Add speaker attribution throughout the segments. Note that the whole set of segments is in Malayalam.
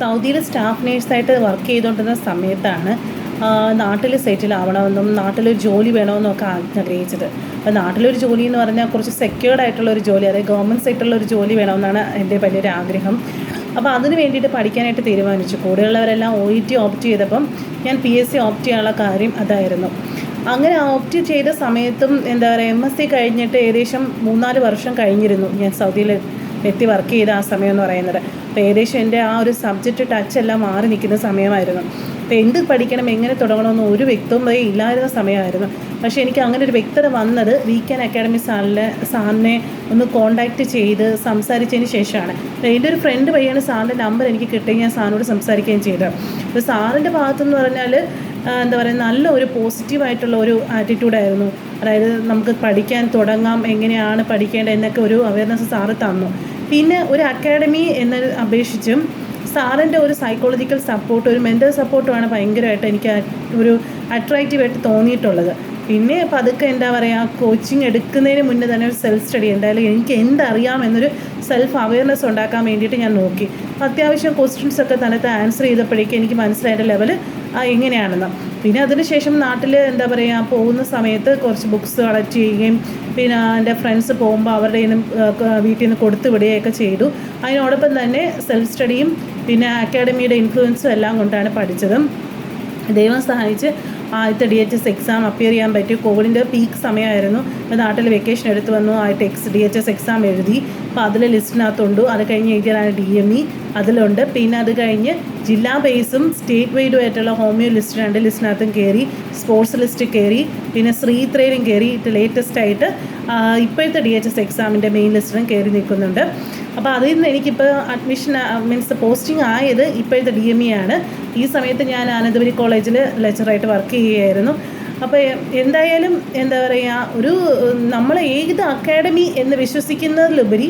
Speaker 1: സൗദിയിൽ സ്റ്റാഫ് നേഴ്സായിട്ട് വർക്ക് ചെയ്തുകൊണ്ടിരുന്ന സമയത്താണ് നാട്ടിൽ സെറ്റിൽ ആവണമെന്നും നാട്ടിലൊരു ജോലി വേണമെന്നും ഒക്കെ ആഗ്രഹിച്ചത്. അപ്പോൾ നാട്ടിലൊരു ജോലി എന്ന് പറഞ്ഞാൽ കുറച്ച് സെക്യൂർഡ് ആയിട്ടുള്ള ഒരു ജോലി അതായത് ഗവൺമെന്റ് സെക്ടറിലുള്ള ഒരു ജോലി വേണമെന്നാണ് എന്റെ വലിയൊരു ആഗ്രഹം. അപ്പോൾ അതിന് വേണ്ടിയിട്ട് പഠിക്കാനായിട്ട് തീരുമാനിച്ചു. കൂടെയുള്ളവരെല്ലാം ഒ ഇ ടി ഓപ്റ്റ് ചെയ്തപ്പം ഞാൻ പി എസ് സി ഓപ്റ്റ് ചെയ്യാനുള്ള കാര്യം അതായിരുന്നു. അങ്ങനെ ഓപ്റ്റ് ചെയ്ത സമയത്തും എന്താ പറയുക എം എസ് സി കഴിഞ്ഞിട്ട് ഏകദേശം മൂന്നാൽ വർഷം കഴിഞ്ഞിരുന്നു ഞാൻ സൗദിയിൽ എത്തി വർക്ക് ചെയ്ത ആ സമയം എന്ന് പറയുന്നത്. അപ്പോൾ ഏകദേശം എന്റെ ആ ഒരു സബ്ജക്റ്റ് ടച്ച് എല്ലാം മാറി നിൽക്കുന്ന സമയമായിരുന്നു. അപ്പോൾ എന്ത് പഠിക്കണം എങ്ങനെ തുടങ്ങണമെന്ന് ഒരു വ്യക്തതയും ഇല്ലായിരുന്ന സമയമായിരുന്നു. പക്ഷേ എനിക്ക് അങ്ങനെ ഒരു വ്യക്തത വന്നത് വീക്കെൻഡ് അക്കാഡമി സാറിനെ സാറിനെ ഒന്ന് കോൺടാക്റ്റ് ചെയ്ത് സംസാരിച്ചതിന് ശേഷമാണ്. എന്റെ ഒരു ഫ്രണ്ട് വഴിയാണ് സാറിന്റെ നമ്പർ എനിക്ക് കിട്ടുകയും ഞാൻ സാറിനോട് സംസാരിക്കുകയും ചെയ്തത്. അപ്പോൾ സാറിന്റെ ഭാഗത്തെന്ന് പറഞ്ഞാൽ എന്താ പറയുക നല്ല ഒരു പോസിറ്റീവായിട്ടുള്ള ഒരു ആറ്റിറ്റ്യൂഡായിരുന്നു. അതായത് നമുക്ക് പഠിക്കാൻ തുടങ്ങാം എങ്ങനെയാണ് പഠിക്കേണ്ടത് എന്നൊക്കെ ഒരു അവയർനെസ് സാറ് തന്നു. പിന്നെ ഒരു അക്കാഡമി എന്ന അപേക്ഷിച്ചും സാറിന്റെ ഒരു സൈക്കോളജിക്കൽ സപ്പോർട്ട് ഒരു മെന്റൽ സപ്പോർട്ടുമാണ് ഭയങ്കരമായിട്ട് എനിക്ക് ഒരു അട്രാക്റ്റീവായിട്ട് തോന്നിയിട്ടുള്ളത്. പിന്നെ പതുക്കെ എന്താ പറയുക കോച്ചിങ് എടുക്കുന്നതിന് മുന്നേ തന്നെ ഒരു സെൽഫ് സ്റ്റഡി എന്തായാലും എനിക്ക് എന്തറിയാം എന്നൊരു സെൽഫ് അവയർനെസ് ഉണ്ടാക്കാൻ വേണ്ടിയിട്ട് ഞാൻ നോക്കി. അത്യാവശ്യം ക്വസ്റ്റ്യൻസ് ഒക്കെ തന്നെ ആൻസർ ചെയ്തപ്പോഴേക്കും എനിക്ക് മനസ്സിലായ ലെവൽ എങ്ങനെയാണെന്ന്. പിന്നെ അതിനുശേഷം നാട്ടിൽ എന്താ പറയുക പോകുന്ന സമയത്ത് കുറച്ച് ബുക്സ് കളക്ട് ചെയ്യുകയും പിന്നെ എന്റെ ഫ്രണ്ട്സ് പോകുമ്പോൾ അവരുടെ നിന്ന് വീട്ടിൽ നിന്ന് കൊടുത്തു വിടുകയൊക്കെ ചെയ്തു. അതിനോടൊപ്പം തന്നെ സെൽഫ് സ്റ്റഡിയും പിന്നെ അക്കാഡമിയുടെ ഇൻഫ്ലുവൻസും എല്ലാം കൊണ്ടാണ് പഠിച്ചതും. ദൈവം സഹായിച്ച് ആദ്യത്തെ D H S exam appear ചെയ്യാൻ പറ്റി കോവിഡിന്റെ പീക്ക് സമയമായിരുന്നു. അപ്പോൾ നാട്ടിൽ വെക്കേഷൻ എടുത്ത് വന്നു ആയിട്ട് X D H S exam എഴുതി. അപ്പോൾ അതിൽ ലിസ്റ്റിനകത്തുണ്ട് അത് കഴിഞ്ഞ് എഴുതിയതാണ് ഡി എം ഇ അതിലുണ്ട്. പിന്നെ അത് കഴിഞ്ഞ് ജില്ലാ ബേസും സ്റ്റേറ്റ് വൈഡും ആയിട്ടുള്ള ഹോമിയോ ലിസ്റ്റ് രണ്ട് ലിസ്റ്റിനകത്തും കയറി സ്പോർട്സ് ലിസ്റ്റ് കയറി പിന്നെ ശ്രീത്രയിലും കയറി ലേറ്റസ്റ്റ് ആയിട്ട് ഇപ്പോഴത്തെ ഡി എച്ച് എസ് എക്സാമിന്റെ മെയിൻ ലിസ്റ്റിലും കയറി നിൽക്കുന്നുണ്ട്. അപ്പോൾ അതിൽ നിന്ന് എനിക്കിപ്പോൾ അഡ്മിഷൻ മീൻസ് പോസ്റ്റിംഗ് ആയത് ഇപ്പോഴത്തെ ഡി എം ഇ ആണ്. ഈ സമയത്ത് ഞാൻ ആനന്ദപുരി കോളേജിൽ ലെക്ചറായിട്ട് വർക്ക് ചെയ്യുകയായിരുന്നു. അപ്പോൾ എന്തായാലും എന്താ പറയുക ഒരു നമ്മൾ ഏത് അക്കാഡമി എന്ന് വിശ്വസിക്കുന്നതിലുപരി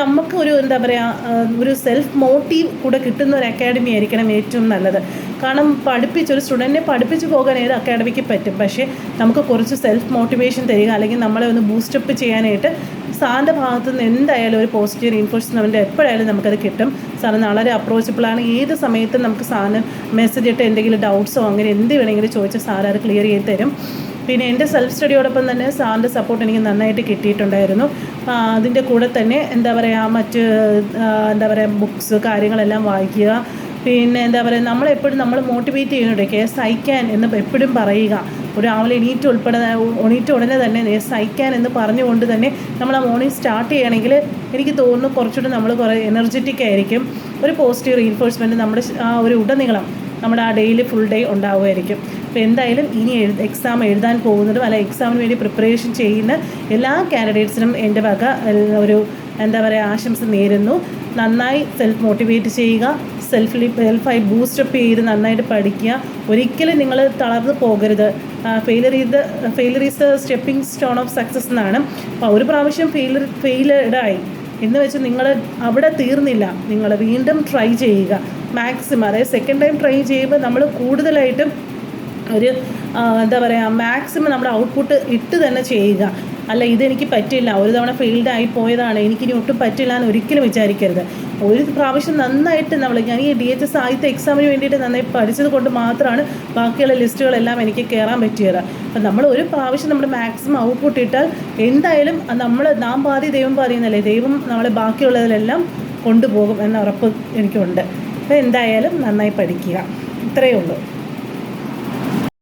Speaker 1: നമുക്ക് ഒരു എന്താ പറയുക ഒരു സെൽഫ് മോട്ടീവ് കൂടെ കിട്ടുന്ന ഒരു അക്കാഡമി ആയിരിക്കണം ഏറ്റവും നല്ലത്. കാരണം പഠിപ്പിച്ച് ഒരു സ്റ്റുഡന്റിനെ പഠിപ്പിച്ച് പോകാൻ ഏത് അക്കാഡമിക്ക് പറ്റും. പക്ഷേ നമുക്ക് കുറച്ച് സെൽഫ് മോട്ടിവേഷൻ തരിക അല്ലെങ്കിൽ നമ്മളെ ഒന്ന് ബൂസ്റ്റപ്പ് ചെയ്യാനായിട്ട് സാറിന്റെ ഭാഗത്തു നിന്ന് എന്തായാലും ഒരു പോസിറ്റീവ് റീൻഫോഴ്സ്മെന്റ് എപ്പോഴായാലും നമുക്കത് കിട്ടും. സാറ് വളരെ അപ്രോച്ചബിളാണ് ഏത് സമയത്തും നമുക്ക് സാറിന് മെസ്സേജ് ഇട്ട് എന്തെങ്കിലും ഡൗട്ട്സോ അങ്ങനെ എന്ത് വേണമെങ്കിലും ചോദിച്ചാൽ സാർ അത് ക്ലിയർ ചെയ്ത് തരും. പിന്നെ എന്റെ സെൽഫ് സ്റ്റഡിയോടൊപ്പം തന്നെ സാറിന്റെ സപ്പോർട്ട് എനിക്ക് നന്നായിട്ട് കിട്ടിയിട്ടുണ്ടായിരുന്നു. അതിന്റെ കൂടെ തന്നെ എന്താ പറയുക മറ്റ് എന്താ പറയുക ബുക്സ് കാര്യങ്ങളെല്ലാം വായിക്കുക. പിന്നെ എന്താ പറയുക നമ്മളെപ്പോഴും നമ്മൾ മോട്ടിവേറ്റ് ചെയ്യുന്നുണ്ട്. കേസ് സഹിക്കാൻ എന്ന് എപ്പോഴും പറയുക. ഒരു രാവിലെ എണീറ്റ് ഉൾപ്പെടെ എണീറ്റ് ഉടനെ തന്നെ "ദേ സഹിക്കാൻ എന്ന് പറഞ്ഞുകൊണ്ട് തന്നെ നമ്മൾ ആ മോർണിംഗ് സ്റ്റാർട്ട് ചെയ്യണമെങ്കിൽ എനിക്ക് തോന്നുന്നു കുറച്ചുകൂടെ നമ്മൾ കുറേ എനർജറ്റിക് ആയിരിക്കും. ഒരു പോസിറ്റീവ് റീൻഫോഴ്സ്മെന്റ് നമ്മുടെ ആ ഒരു ഉടനീളം നമ്മുടെ ആ ഡെയിലി ഫുൾ ഡേ ഉണ്ടാവുമായിരിക്കും. അപ്പോൾ എന്തായാലും ഇനി എഴു എക്സാം എഴുതാൻ പോകുന്നതും അല്ല എക്സാമിന് വേണ്ടി പ്രിപ്പറേഷൻ ചെയ്യുന്ന എല്ലാ കാൻഡിഡേറ്റ്സിനും എന്റെ വക ഒരു എന്താ പറയുക ആശംസ നേരുന്നു. നന്നായി സെൽഫ് മോട്ടിവേറ്റ് ചെയ്യുക. സെൽഫിലി സെൽഫായി ബൂസ്റ്റപ്പ് ചെയ്ത് നന്നായിട്ട് പഠിക്കുക. ഒരിക്കലും നിങ്ങൾ തളർന്നു പോകരുത്. ഫെയിലർ ചെയ്ത് failure is the stepping stone of success എന്നാണ്. അപ്പോൾ ഒരു പ്രാവശ്യം ഫെയിലർ ഫെയിലഡായി എന്ന് വെച്ച് നിങ്ങൾ അവിടെ തീർന്നില്ല. നിങ്ങൾ വീണ്ടും ട്രൈ ചെയ്യുക. മാക്സിമം അതായത് സെക്കൻഡ് ടൈം ട്രൈ ചെയ്യുമ്പോൾ നമ്മൾ കൂടുതലായിട്ടും ഒരു എന്താ പറയുക മാക്സിമം നമ്മുടെ ഔട്ട്പുട്ട് ഇട്ട് തന്നെ ചെയ്യുക. അല്ല ഇതെനിക്ക് പറ്റില്ല. ഒരു തവണ ഫെയിൽഡ് ആയി പോയതാണ്. എനിക്കിനി ഒട്ടും പറ്റില്ല എന്ന് ഒരിക്കലും വിചാരിക്കരുത്. ഒരു പ്രാവശ്യം നന്നായിട്ട് നമ്മൾ ഞാൻ ഈ ഡി എച്ച് ആദ്യത്തെ എക്സാമിന് വേണ്ടിയിട്ട് നന്നായി പഠിച്ചത് കൊണ്ട് മാത്രമാണ് ബാക്കിയുള്ള ലിസ്റ്റുകളെല്ലാം എനിക്ക് കയറാൻ പറ്റിയത്. അപ്പം നമ്മൾ ഒരു പ്രാവശ്യം നമ്മൾ മാക്സിമം ഔട്ട്പുട്ട് ഇട്ടാൽ എന്തായാലും നമ്മൾ നാം പാതി ദൈവം പാതി എന്നല്ലേ ദൈവം നമ്മളെ ബാക്കിയുള്ളതിലെല്ലാം കൊണ്ടുപോകും എന്ന ഉറപ്പ് എനിക്കുണ്ട്. അപ്പോൾ എന്തായാലും നന്നായി പഠിക്കുക. ഇത്രയേ ഉള്ളൂ.